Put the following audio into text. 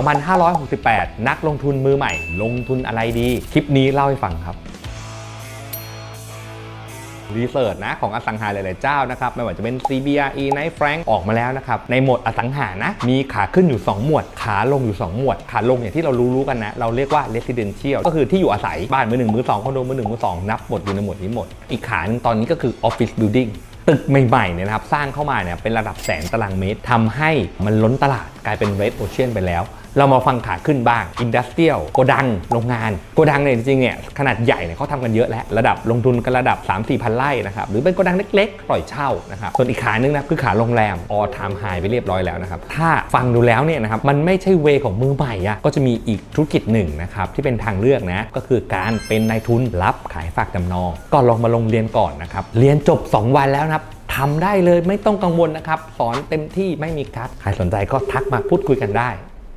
2568 นักลงทุนมือใหม่ ลงทุนอะไรดี คลิปนี้เล่าให้ฟังครับรีเสิร์ชนะของอสังหาหลาย ๆ เจ้านะครับไม่ว่าจะเป็น CBRE Knight Frank ออกมาแล้วนะครับ ในหมวดอสังหานะ มีขาขึ้นอยู่ 2 หมวด ขาลงอยู่ 2 หมวด ขาลงอย่างที่เรารู้ ๆ กันนะ เราเรียกว่า residential ก็คือที่อยู่อาศัยบ้านมือหนึ่งมือสองคอนโดมือหนึ่งมือสองนับหมดอยู่ในหมวดนี้หมด อีกขาหนึงตอนนี้ก็คือ office building ตึกใหม่ ๆ เนี่ยนะครับ สร้างเข้ามาเนี่ยเป็นระดับแสนตารางเมตรทำให้มันล้นตลาดกลายเป็น red ocean ไปแล้ว เรามาฟังขาขึ้นบ้างอินดัสเ i รียลโกดังโรงงานโกดังเนี่ยจริงๆเนี่ยขนาดใหญ่เนี่ยเขาทำกันเยอะแล้วระดับลงทุนกันระดับ 3 4พันไร่นะครับหรือเป็นโกดังเล็กๆ ปล่อยเช่านะครับส่วนอีกขานึงนะคือขาโรงแรมออทามไฮไปเรียบร้อยแล้วนะครับถ้าฟังดูแล้วเนี่ยนะครับมันไม่ใช่เวของมือใหม่อะก็จะมีอีกธุรกิจหนึ่งนะครับที่เป็นทางเลือกนะก็คือการเป็นนายทุนรับขายฝากจำนอง ก็ลองมาลงเรียนก่อนนะครับเรียนจบ 2 วันแล้วนะครับทำได้เลยไม่ต้องกังวลนะครับ สอนเต็มที่ไม่มีกัดใครสนใจก็ทักมาพูดคุยกันได้